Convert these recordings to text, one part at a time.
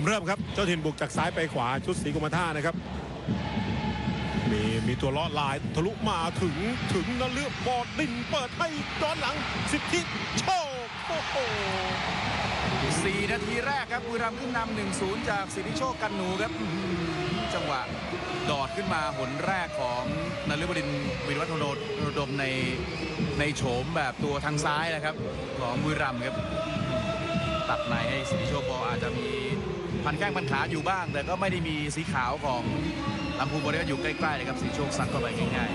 เกมเริ่มครับ เจ้าถิ่นบุกจากซ้ายไปขวาชุดสีกรมท่านะครับ มีมีตัวเล้อลายทะลุมาถึงถึงนเลือกบอดดินเปิดให้ย้อนหลัง สิทธิโชคโอ้โห4นาทีแรกครับบุรีรัมย์ขึ้นนำ1-0จากสิทธิโชคกันหนูครับ จังหวะดอดขึ้นมาหนแรกของนฤบดินวิรวัฒโนดมในในโฉมแบบตัวทางซ้ายนะครับ ของบุรีรัมย์ครับ ตัดในให้สิทธิโชคบอลอาจจะมี พันแข้งพันขาอยู่บ้าง แต่ก็ไม่ได้มีสีขาวของลำพูนบริเวณอยู่ใกล้ๆเลยครับสิทธิโชคซัดเข้าไปง่าย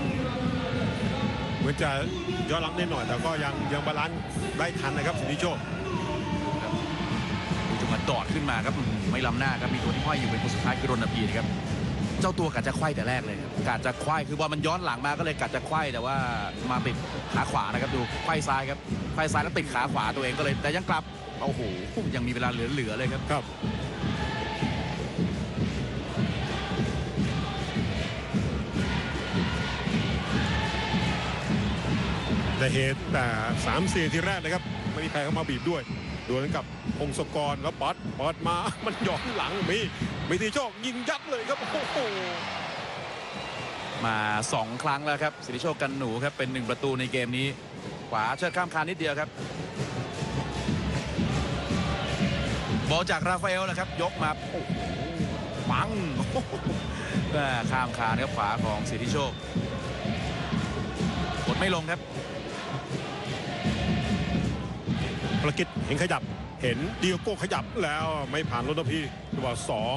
เหมือนจะย้อนหลังนิดหน่อย แต่ก็ยังยังบาลานซ์ได้ทันนะครับสิทธิโชคๆจังหวะดอดขึ้นมาครับอื้อหือไม่ล้ำหน้าครับมีตัวที่ห้อยอยู่เป็นคนสุดท้ายคือรณพีนะครับเจ้าตัวกะจะไขว้แต่แรกเลยครับกะจะไขว้คือบอลมันย้อนหลังมาก็เลยกะจะไขว้แต่ว่ามาติดขาขวานะครับดูไขว้ซ้ายครับไขว้ซ้ายแล้วติดขาขวาตัวเองก็เลยแต่ยังกลับโอ้โหยังมีเวลาเหลือๆเลยครับครับ แต่เหตุแต่สามสี่ทีแรกนะครับ ไม่มีใครเข้ามาบีบด้วยดวลกับพงศกรแล้วปัดปัดมามันย้อนหลังมีมีทีโชคยิงยัดเลยครับโอ้โหมา 2 ครั้งแล้วครับสิริโชคกันหนูครับเป็น 1 ประตูในเกมนี้ ขวาเชิดข้ามคานนิดเดียวครับ บอลจากราฟาเอลนะครับ ยกมาปังแม่ข้ามคานครับขวาของสิทธิโชคกดไม่ลงครับ ระกิตเห็นขยับ เห็นเดียโก้ขยับแล้วไม่ผ่านรถพีตัวสอง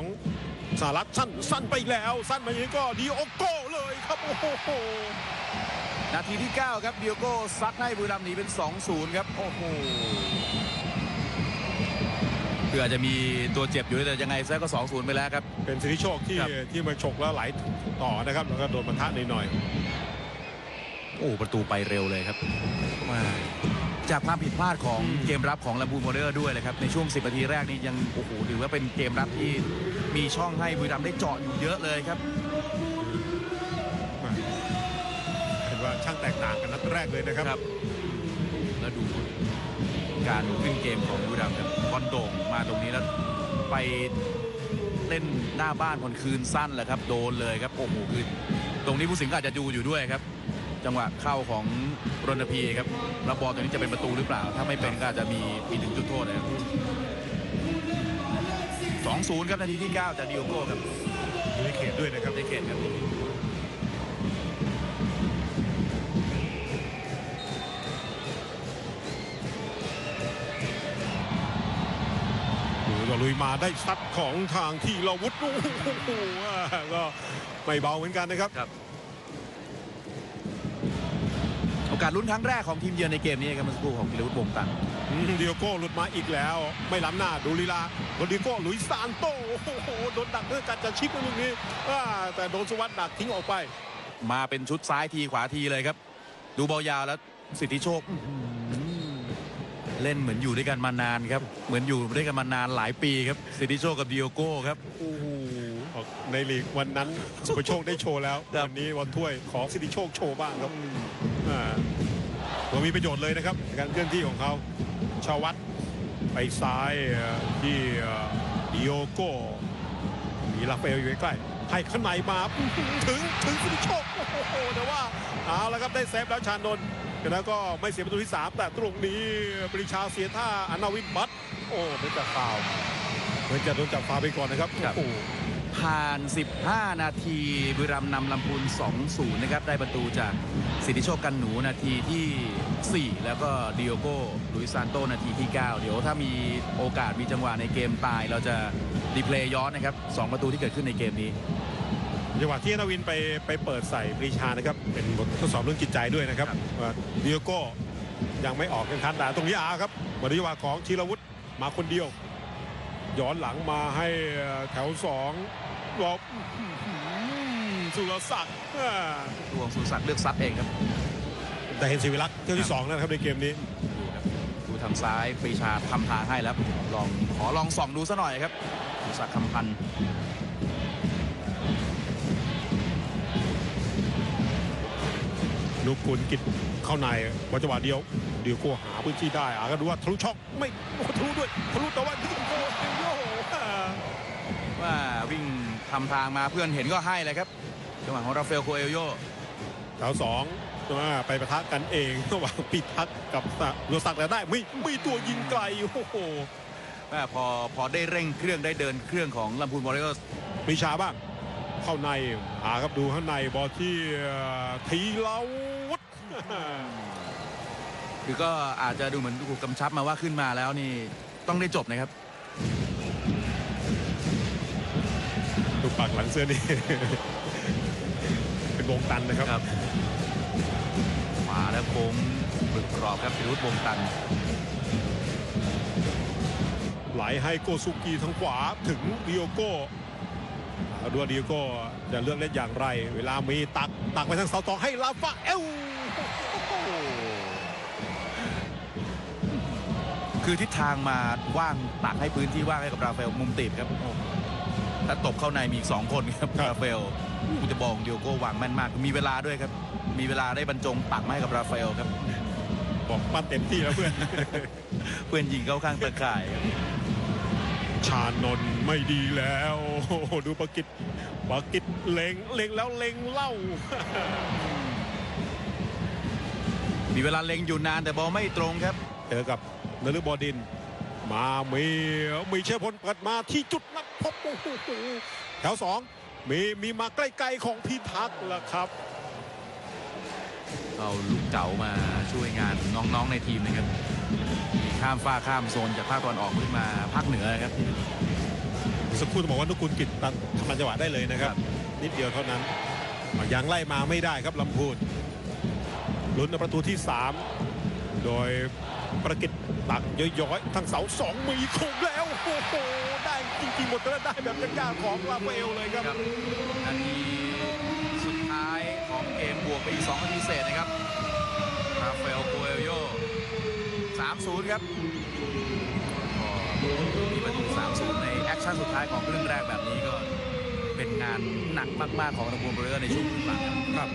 สารัตสั้นสั้นไปอีกแล้ว สั้นมาอย่างนี้ก็ดีโอโก้เลยครับโอ้โหนาทีที่ 9 ครับเดียโก้ซัดให้บุรีรัมย์หนีเป็น 2-0 ครับโอ้โหคืออาจจะมีตัวเจ็บอยู่แต่ยังไงซะก็ 2-0 ไปแล้วครับ เป็นสิทธิโชคที่ครับที่มาฉกแล้วไหลต่อนะครับ แล้วก็โดนปะทะนิดหน่อย โอ้ประตูไปเร็วเลยครับว้า จากความผิดพลาดของอืมเกมรับของลำบูนโมเดอร์ด้วยเลยครับ ในช่วง 10นาทีแรกนี้ยังโอ้โหถือว่าเป็นเกมรับที่มีช่องให้บุรีรัมย์ได้เจาะอยู่เยอะเลยครับเห็นว่าช่างแตกต่างกันนัดแรกเลยนะครับครับ แล้วดูการขึ้นเกมของบุรีรัมย์ครับบอลโด่งมาตรงนี้แล้วไปเล่นหน้าบ้านคนคืนสั้นแหละครับ โดนเลยครับโอ้โหคือตรงนี้ผู้สิงห์ก็อาจจะดูอยู่ด้วยครับ จังหวะเข้าของรณพีครับแล้วบอลตัวนี้จะเป็นประตูหรือเปล่า ถ้าไม่เป็นก็อาจจะมีมีถึงจุดโทษนะครับสองศูนย์ครับนาทีที่ 9 จากดิโอโก้ครับอยู่ในเขตด้วยนะครับในเขตครับโอ้โหก็ลุยมาได้ซัดของทางที่เราวุฒิโอ้โหอ่าก็ไม่เบาเหมือนกันนะครับ อกาสลุ้นครั้งแรกของทีมเยือนในเกมนี้ครับเมื่อสักครู่ของพิรวุฒิวงศ์ตันอืมเดียโก้หลุดมาอีกแล้ว ไม่ล้ำหน้าดูลีลาโรดิโก้หลุยส์ซานโตโอ้โหโดนดักเพื่อการจะชิปลูกนี้อ่าแต่โดนสวัสดดักทิ้งออกไป มาเป็นชุดซ้ายทีขวาทีเลยครับ ดูบอลยาวแล้วสิทธิโชคอื้อหือเล่นเหมือนอยู่ด้วยกันมานานครับ เหมือนอยู่ด้วยกันมานานหลายปีครับสิทธิโชคกับดิโอโก้ครับโอ้โหในลีกวันนั้นสุภโชคได้โชว์แล้วครับวันนี้วันถ้วยของสิทธิโชคโชว์บ้างครับ อ่าเรามีประโยชน์เลยนะครับในการเคลื่อนที่ของเขาชาวัตไปซ้ายเอ่อที่เอ่อดิโอโก้มีลาเฟลอยู่ใกล้ๆให้ข้างในมาอื้อหือถึงถึงสิทธิโชคโอ้โหแต่ว่าเอาละครับได้เซฟแล้วชานนท์แล้วก็ไม่เสียประตูที่ 3 แต่ตรงนี้ปริชาเสียท่าอนาวินบัตโอ้เป็นจะฟาวล์เหมือนจะโดนจับฟาวล์ไปก่อนนะครับครับโอ้โห ผ่าน 15 นาทีบุรีรัมย์นำลำพูน 2-0 นะครับ ได้ประตูจากสิทธิโชคกันหนูนาทีที่ 4 แล้วก็ดิโอโก้ลุยซานโตนาทีที่ 9 เดี๋ยวถ้ามีโอกาสมีจังหวะในเกมตาย เราจะรีเพลย์ย้อนนะครับสองประตูที่เกิดขึ้นในเกมนี้ จังหวะที่นาวินไปไปเปิดใส่ปรีชานะครับ เป็นบททดสอบเรื่องจิตใจด้วยนะครับครับว่าดิโอโก้ยังไม่ออกกันคันแต่ตรงนี้อาครับบริวาของธีรวุฒิมาคนเดียวย้อนหลังมาให้แถวสอง รอบสุรศักดิ์อ่าดวงสุรศักดิ์เลือกซัดเองครับ แต่เห็นศิวิลักษณ์เที่ยวที่สองแล้วนะครับในเกมนี้ดูครับดูทางซ้ายปรีชาทำทางให้แล้วลองขอลองส่องดูซะหน่อยครับสุรศักดิ์คำพันธ์ลูกกุลกิจเข้าในวันจังหวะเดียว เดียวโก้หาพื้นที่ได้อาก็ดูว่าทะลุช่องไม่โอ้ทะลุด้วยทะลุแต่ว่าดิโก้ดิโก้อ่า ทำทางมาเพื่อนเห็นก็ให้เลยครับจังหวะของราฟาเอลโคเอลโยแถวสองว่าไปประทะกันเองระหว่างพิทักษ์กับโยศักดิ์แล้วได้มีมีตัวยิงไกลโอ้โหแม่พอพอได้เร่งเครื่องได้เดินเครื่องของลำพูนบอลเลอร์มีช้าบ้างเข้าในหาครับดูข้างในบอลที่ทีเลาวุฒคือก็อาจจะดูเหมือนถูกกำชับมาว่าขึ้นมาแล้วนี่ต้องได้จบนะครับ ดูปากหลังเสื้อนี่ เป็นวงตันนะครับครับขวาแล้วโค้งปึกกรอบครับพิรุธวงตัน ไหลให้โกซุกิทางขวาถึงดิโอโก้เอาดูว่าดิโอโก้จะเลือกเล่นอย่างไร เวลามีตักตักไปทางเสาตองให้ลาฟาเอลคือทิศทางมาว่างตักให้พื้นที่ว่างให้กับราฟาเอลมุมตีบครับ ถ้าตบเข้าในมีอีกสองคนครับราฟาเอลกูจะบอกเดียวโก้วางแม่นมาก มีเวลาด้วยครับ มีเวลาได้บรรจงตักมาให้กับราฟาเอลครับ บอกปั้นเต็มที่แล้วเพื่อน เพื่อนยิงเข้าข้างตะข่ายครับชานนท์ไม่ดีแล้วโอ้โหดูปากิจปากิจเล็งเล็งแล้วเล็งเล่า มีเวลาเล็งอยู่นานแต่บอลไม่ตรงครับเจอกับนฤบดิน มามีมีเชฟพลเปิดมาที่จุดนัดพบโอ้โหแถวสองมีมีมาใกล้ๆของพิทักษ์แล้วครับ เอาลูกเก๋ามาช่วยงานน้องๆในทีมนะครับข้ามฟ้าข้ามโซนจากภาคตะวันออกขึ้นมาภาคเหนือครับสักครู่ต้องบอกว่านุกุลกิจตันทำจังหวะได้เลยนะครับ นิดเดียวเท่านั้นยังไล่มาไม่ได้ครับลำพูนลุ้นในประตูที่ 3 โดยประกิจ ตักย้อยๆทั้งเสาสองมีคงแล้วโอ้โหได้จริงๆหมดแล้วได้แบบยากๆของลาฟาเอลเลยครับครับนาทีสุดท้ายของเกมบวกไปอีก2นาทีเศษนะครับราฟาเอลโคเอลโย3-0 ครับก็มีประตู3-0 ในแอคชั่นสุดท้ายของครึ่งแรกแบบนี้ก็เป็นงานหนักมาก ๆ ของระบบเรือในช่วงครึ่งหลังครับ ครับ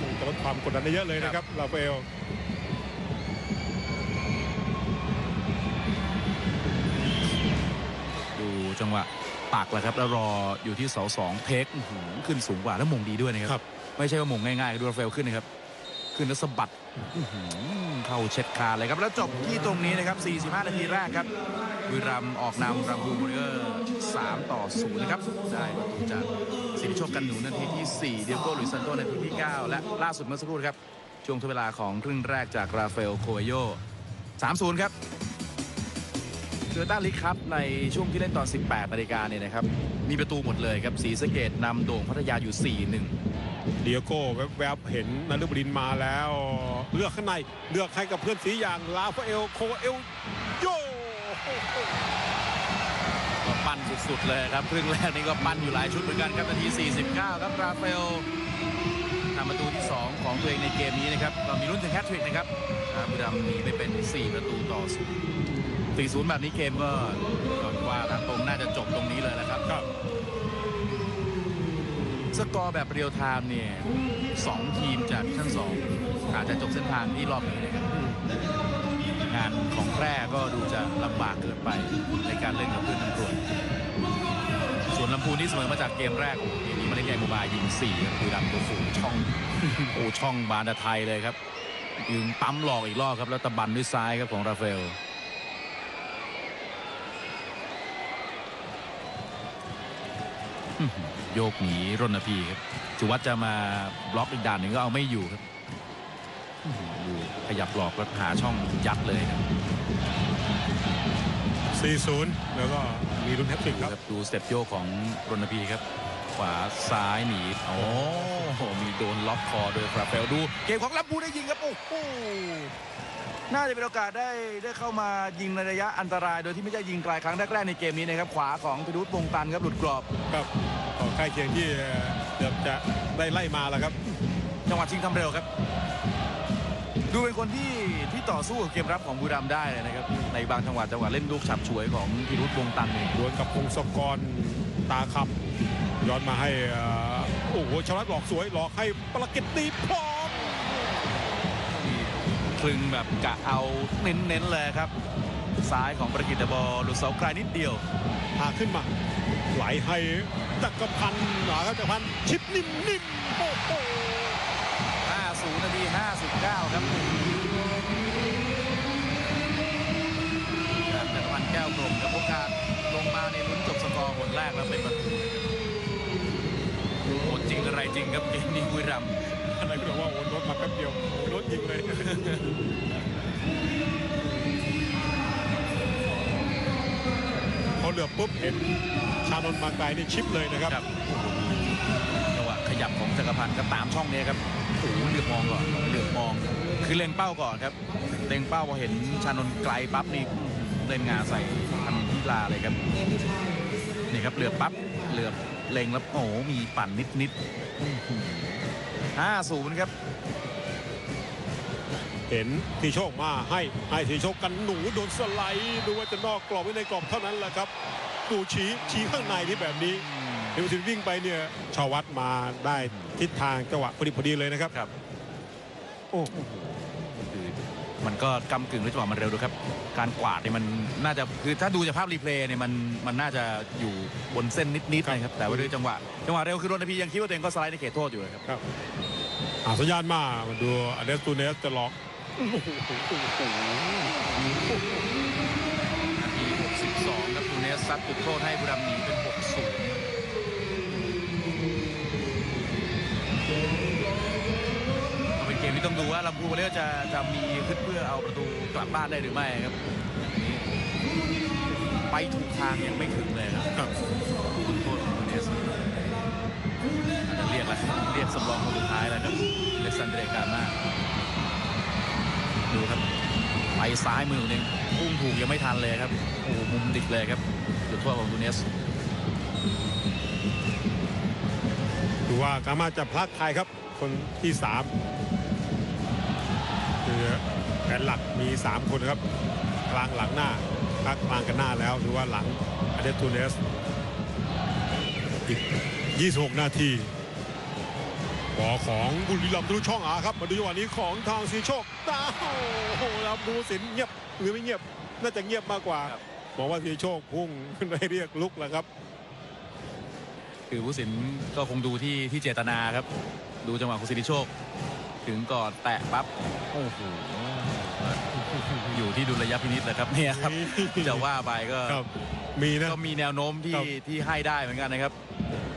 คงจะลด ความกดดันได้เยอะเลยนะครับลาฟาเอลดูจังหวะปักแหละครับ แล้วรออยู่ที่เสาสองเทคอื้อหือขึ้นสูงกว่าแล้วมงดีด้วยนะครับครับไม่ใช่ว่ามงง่ายๆดูราฟาเอลขึ้นนะครับ ขึ้นแล้วสะบัดเข้าเช็ดคาเลยครับ แล้วจบที่ตรงนี้นะครับ 45 นาทีแรกครับบุรีรัมออกนำรัมพูนบริเออร์3ต่อ 0 นะครับ ได้ประตูจากสิริโชคกันหนูนาทีที่ 4 เดียโก้หลุยซันโตนาทีที่ 9 และล่าสุดเมื่อสักครู่ครับช่วงทดเวลาของครึ่งแรกจากราฟาเอลโคเอโย3-0 ครับโตโยต้าลิกครับในช่วงที่เล่นตอน 18นาฬิกาเนี่ยนะครับ มีประตูหมดเลยครับสีสะเกตนำโด่งพัทยาอยู่ 4-1 เดียโก้แวบๆเห็นนารุบดินมาแล้ว เลือกข้างในเลือกให้กับเพื่อนสีอย่างลาฟาเอลโคเอลโยก็ปั้นสุดๆเลยครับครึ่งแรกนี่ก็ปั้นอยู่หลายชุดเหมือนกันครับนาที 49 ครับราฟาเอลทำประตูที่ 2 ของตัวเองในเกมนี้นะครับก็มีรุ่นถึงแฮตทริกนะครับอ่าบุรีรัมย์หนีไปเป็น 4 ประตูต่อ0 4-0แบบนี้เกมก็ก็ว่าตามตรงน่าจะจบตรงนี้เลยแหละครับครับ สกอร์แบบเรียลไทม์เนี่ยสองทีมจากชั้นสองอาจจะจบเส้นทางที่รอบนี้นะครับงานของแพร่ก็ดูจะลำบากเกินไปในการเล่นกับเพื่อนตำรวจส่วนลำพูนที่เสมอมาจากเกมแรกโอ้โหเกมนี้มาเล่นใหญ่โมบายยิงสี่ครับคือดำตัวฝูช่องโอ้ช่องบานตะไทยเลยครับยิงปั๊มหลอกอีกรอบครับแล้วตะบันด้วยซ้ายครับของราฟาเอล โยกหนีรณพีครับสุวัตจะมาบล็อกอีกด่านหนึ่งก็เอาไม่อยู่ครับอื้อหือดูขยับหลอกแล้วหาช่องยัดเลยครับ 4-0 แล้วก็มีลุ้นแฮตทริกครับครับดูสเต็ปโยกของรณพีครับ ขวาซ้ายหนีโอ้โหมีโดนล็อกคอโดยฟราเฟลดูเกมของลำพูนได้ยิงครับโอ้โหน่าจะเป็นโอกาสได้ได้เข้ามายิงในระยะอันตราย โดยที่ไม่ใช่ยิงไกลครั้งแรกๆในเกมนี้นะครับขวาของพิรุธวงตันครับหลุดกรอบ ครับก็ ใกล้เคียงที่เกือบจะได้ไล่มาแล้วครับ จังหวะชิงทำเร็วครับ ดูเป็นคนที่ที่ต่อสู้กับเกมรับของบุรีรัมย์ได้เลยนะครับ ในบางจังหวะจังหวะเล่นลูกฉับฉวยของพิรุธวงตันเนี่ยดวลกับพงศกรตาคำย้อนมาให้เอ่อโอ้โหชาวรัฐหลอกสวยหลอกให้ประกิตตีพร้อมที่เคลึงแบบกะเอาเน้นๆเลยครับ ซ้ายของประกิตบอลหลุดเสาไกลนิดเดียวพาขึ้นมา ไหลให้จักรพันธ์หนาครับจักรพันธ์ชิปนิ่มๆโอ้โห50นาที59 ครับจักรพันธ์แก้วกลมกับโอกาสลงมาในลุ้นจบสกอร์หนแรกแล้วเป็นประตูโหดจริงอะไรจริงครับเกมนี้บุรีรัมย์อะไรก็บอกว่าโอนรถมาแป๊บเดียวรถยิงเลย เหลือบปุ๊บเห็นชานนท์มาไกลนี่ชิปเลยนะครับครับจังหวะขยับของจักรพันธ์ก็ตามช่องนี้ครับโอ้โหเหลือบมองก่อนเหลือบมอง คือเล็งเป้าก่อนครับเล็งเป้าพอเห็นชานนท์ไกลปั๊บนี่เล่นงานใส่ทันทีลาเลยครับนี่ครับเหลือบปั๊บเหลือบเล็งแล้วโอ้โหมีปั่นนิดนิดห้าศูนย์ครับ เห็นทีโชคมาให้ให้ทีโชคกันหนูโดนสไลด์ดูว่าจะนอกกรอบไว้ในกรอบเท่านั้นแหละครับดูชี้ชี้ข้างในที่แบบนี้เดี๋ยวถึงวิ่งไปเนี่ยชาววัดมาได้ทิศทางจังหวะพอดีพอดีเลยนะครับครับโอ้คือมันก็กำกึ่งด้วยจังหวะมันเร็วดูครับ การกวาดเนี่ยมันน่าจะคือถ้าดูจากภาพรีเพลย์เนี่ยมันมันน่าจะอยู่บนเส้นนิดๆนะครับ แต่ว่าด้วยจังหวะจังหวะเร็วคือโรนพียังคิดว่าตัวเองก็สไลด์ในเขตโทษอยู่นะครับครับอ่าสัญญาณมามาดูอเดสตูเนสจะล็อกโอ้โห นาที62ครับตูเนสซัดจุดโทษให้บุรีรัมย์หนีเป็น 6-0เป็นเกมที่ต้องดูว่าลำพูนวอลเลย์จะจะมีขึ้นเพื่อเอาประตูกลับบ้านได้หรือไม่ครับ ไปถูกทางยังไม่ถึงเลยครับครับจุดโทษของตูเนสอาจจะเรียกแล้วเรียกสำรองคนสุดท้ายแล้วครับเลซันเดรกามา ดูครับไปซ้ายมือหนึ่งพุ่งถูกยังไม่ทันเลยครับโอ้มุมดิกเลยครับจุดโทษของตูเนสดูว่าสามาจะพลัดใครครับ คนที่สามคือแผนหลักมี 3 คนครับ กลางหลังหน้าพักกลางกันหน้าแล้วหรือว่าหลังอเดตูเนสอีก 26 นาที บอลของบุรีรัมย์ทะลุช่องอาครับ มาดูจังหวะนี้ของทางสีโชคดาวโอ้โหครับดูสินเงียบหรือไม่เงียบน่าจะเงียบมากกว่าครับบอกว่าสีโชคพุ่งขึ้นไปเรียกลุกแล้วครับ คือผู้สินก็คงดูที่ที่เจตนาครับ ดูจังหวะของสิริโชค ถึงก่อนแตะปั๊บโอ้โหอยู่ที่ดุลยพินิษเลยครับเนี่ยครับจะว่าไปก็ครับมีนะก็มีแนวโน้มที่ครับที่ให้ได้เหมือนกันนะครับ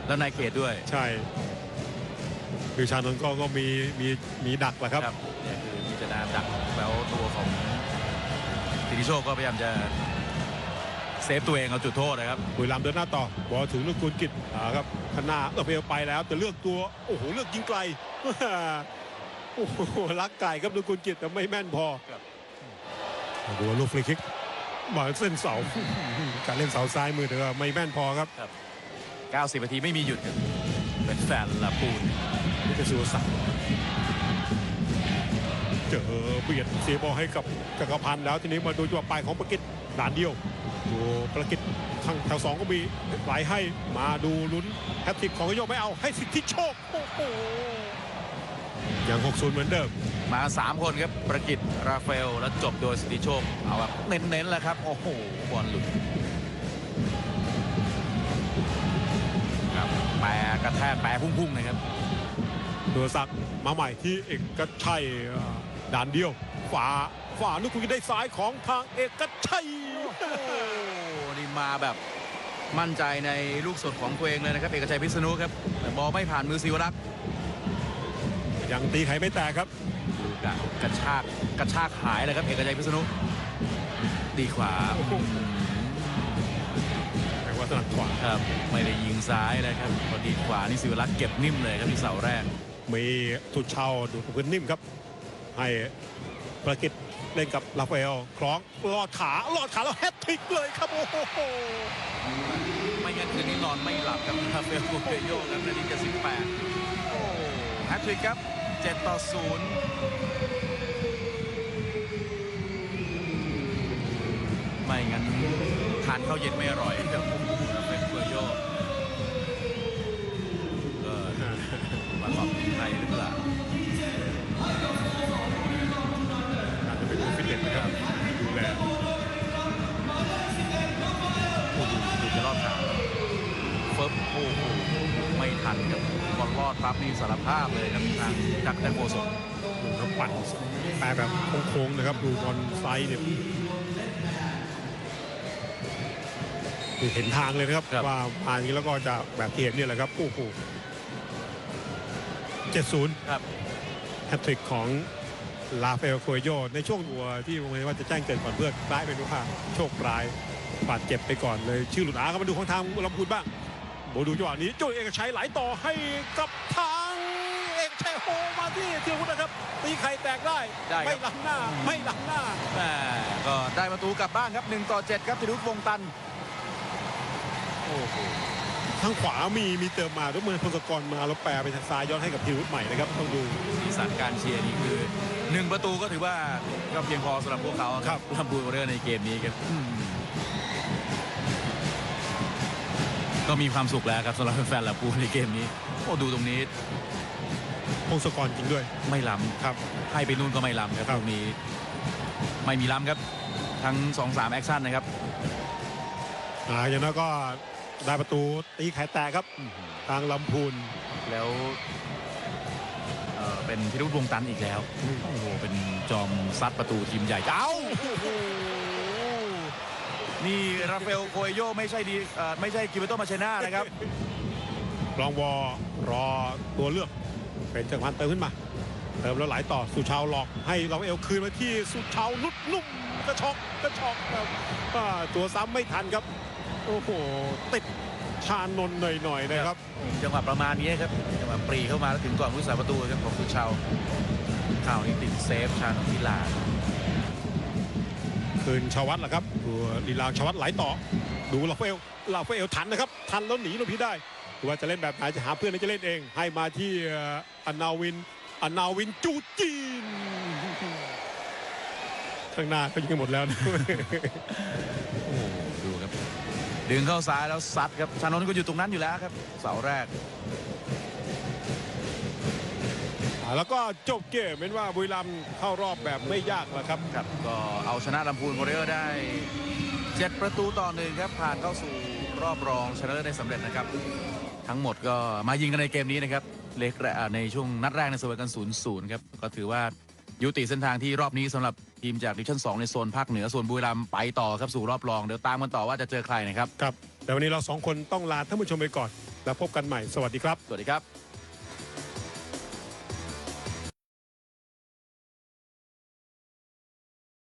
แล้วในเขตด้วยใช่ คือชานนท์ก็ก็มีมีมีดักแหละครับ เนี่ยคือพิจารณาดักแล้วตัวของสิริโชคก็พยายามจะเซฟตัวเองเอาจุดโทษนะครับ บุรีรัมย์เดินหน้าต่อบอลถึงลูกกุลกิจอ่าครับข้างหน้าเออเพลไปแล้ว แต่เลือกตัวโอ้โหเลือกยิงไกล โอ้โหรักไก่ครับลูกกุลกิจแต่ไม่แม่นพอครับ ดูว่าลูกฟรีคิกมาเส้นเสา การเล่นเสาซ้ายมือแต่ว่าไม่แม่นพอครับ 90นาทีไม่มีหยุดครับเป็นแฟนละปูน นี่เป็นสุวสักดิ์เจอเบียดเสียบอลให้กับจักรพันธ์แล้วทีนี้มาดูจังหวะปลายของประกิตด่านเดียวดูประกิตข้างแถวสองก็มีไหลให้มาดูลุ้นแฮตทริกของโยกไม่เอาให้สิทธิโชคโอ้โหยัง60 เหมือนเดิม มา 3 คนครับ ประกิตราฟาเอล แล้วจบโดยสิทธิโชค เอาแบบเน้นๆแล้วครับ โอ้โห บอลหลุดครับแปรกระแทกแปรพุ่งๆนะครับ ตัวสักดิ์มาใหม่ที่เอกชัยอ่าด่านเดียวฝาฝาลูกคุยได้ซ้ายของทางเอกชัยโอ้นี่มาแบบมั่นใจในลูกสดของตัวเองเลยนะครับ เอกชัยพิษณุครับแต่บอลไม่ผ่านมือศิวรักษ์ยังตีไข่ไม่แตกครับดูกะกระชากกระชากหายเลยครับเอกชัยพิษณุดีขวาแต่ว่าถนัดขวาครับ ไม่ได้ยิงซ้ายนะครับพอดีขวานี่ศิวรักษ์เก็บนิ่มเลยครับที่เสาแรก มีสุดเชาดูดพื้นนิ่มครับ ให้ประกิตเล่นกับลาฟาเอลคล้องลอดขาลอดขาแล้วแฮตทริกเลยครับโอ้โหไม่งั้นคืนนี้นอนไม่หลับกับราฟาเอลโกเปโยครับนาที78โอ้แฮตทริกครับ 7 ต่อ 0 ไม่งั้นทานข้าวเย็นไม่อร่อยครับราฟาเอลโกเปโย ไทยหรือเปล่าอาจจะเป็นคนฟิตเนสนะครับดูแลผู้ดูดูจะรอบขาเฟิร์มโอ้โหไม่ทันครับบอลรอดปั๊บนี่สารภาพเลยครับทางจักแตงโมสดดูแล้วปั่นแปลแบบโค้งๆนะครับ ดูบอลไซด์เนี่ยเห็นทางเลยนะครับว่าผ่านนี้แล้วก็จะแบบเทียนนี่แหละครับโอ้โห 70ครับแฮตทริกของลาเฟลโคยโยในช่วงตัวที่วงเล็บว่าจะแจ้งเกิดก่อนเพื่อนร้ายเป็นว่าโชคร้ายบาดเจ็บไปก่อนเลย ชื่อหลุดอาครับมาดูของทางลำพูนบ้างโบดูจังหวะนี้โจ้เอกชัยไหลต่อให้กับทางเอกชัยโฮมาที่เทียวุฒินะครับ ตีไข่แตกได้ได้ครับไม่ล้ำหน้าไม่ล้ำหน้าแหม่ก็ได้ประตูกลับบ้านครับ1ต่อ7ครับธีรุธวงตันโอ้โห ทางขวามีมีเติมมาด้วยมือพงศกรมาแล้วแปลไปทางซ้ายย้อนให้กับทีรุธใหม่นะครับต้องดูสีสันการเชียร์นี่คือหนึ่งประตูก็ถือว่าก็เพียงพอสำหรับพวกเขาครับลำพูนวอริเออร์ในเกมนี้ครับอืมก็มีความสุขแล้วครับสำหรับแฟนๆลำพูนในเกมนี้โอ้ดูตรงนี้พงศกรจริงด้วยไม่ล้ำครับให้ไปนู่นก็ไม่ล้ำครับครับตรงนี้ไม่มีล้ำครับ ทั้ง2อสามแอคชั่นนะครับอ่าอย่างนั้นก็ ได้ประตูตีไข่แตกครับ ทางลำพูนแล้วเอ่อเป็นพิรุธวงตันอีกแล้ว โอ้โห เป็นจอมซัดประตูทีมใหญ่ เอ้าโอ้โหนี่ราฟาเอลโคเอโยไม่ใช่ดีเอ่อไม่ใช่กิเบโตมาเชน่านะครับ รองวอรอตัวเลือก เป็นจังหวะเติมขึ้นมา เติมแล้วไหลต่อสุชาวหลอกให้เราเอลคืนมาที่สุชาวนุดนุ่มกระชอกกระชอกครับอ่าตัวซ้ำไม่ทันครับ โอ้โหติดชานนท์หน่อยๆนะครับ จังหวะประมาณนี้ครับจังหวะปรีเข้ามาแล้วถึงก่อนผู้สาประตูครับของสุชาวข่าวนี้ติดเซฟชาญพิลาคืนชาวัตแหละครับตัวลีลาชาวัตไหลต่อ ดูลาเฟลลาเฟลทันนะครับ ทันแล้วหนีลงพี่ได้หรือว่าจะเล่นแบบไหนจะหาเพื่อนหรือจะเล่นเอง ให้มาที่เอ่ออนาวินอนาวินจูจีนข้างหน้าเขายิงกันหมดแล้วนะโอ้โหดูครับ ดึงเข้าซ้ายแล้วซัดครับชานนท์ก็อยู่ตรงนั้นอยู่แล้วครับ เสาแรก อ่าแล้วก็จบเกมเป็นว่าบุรีรัมย์เข้ารอบแบบไม่ยากแล้วครับ ครับก็เอาชนะลำพูนวอริเออร์ได้ 7 ประตูต่อหนึ่งครับผ่านเข้าสู่รอบรองชนะเลิศได้สำเร็จนะครับ ทั้งหมดก็มายิงกันในเกมนี้นะครับเล็กแรกอ่าในช่วงนัดแรกในเสมอกัน 0-0 ครับ ก็ถือว่า ยุติเส้นทางที่รอบนี้สำหรับทีมจากดิวิชั่น 2 ในโซนภาคเหนือส่วนบุรีรัมย์ไปต่อครับสู่รอบรองเดี๋ยวตามกันต่อว่าจะเจอใครนะครับ ครับ แต่วันนี้เราสองคนต้องลาท่านผู้ชมไปก่อน แล้วพบกันใหม่ สวัสดีครับ สวัสดีครับ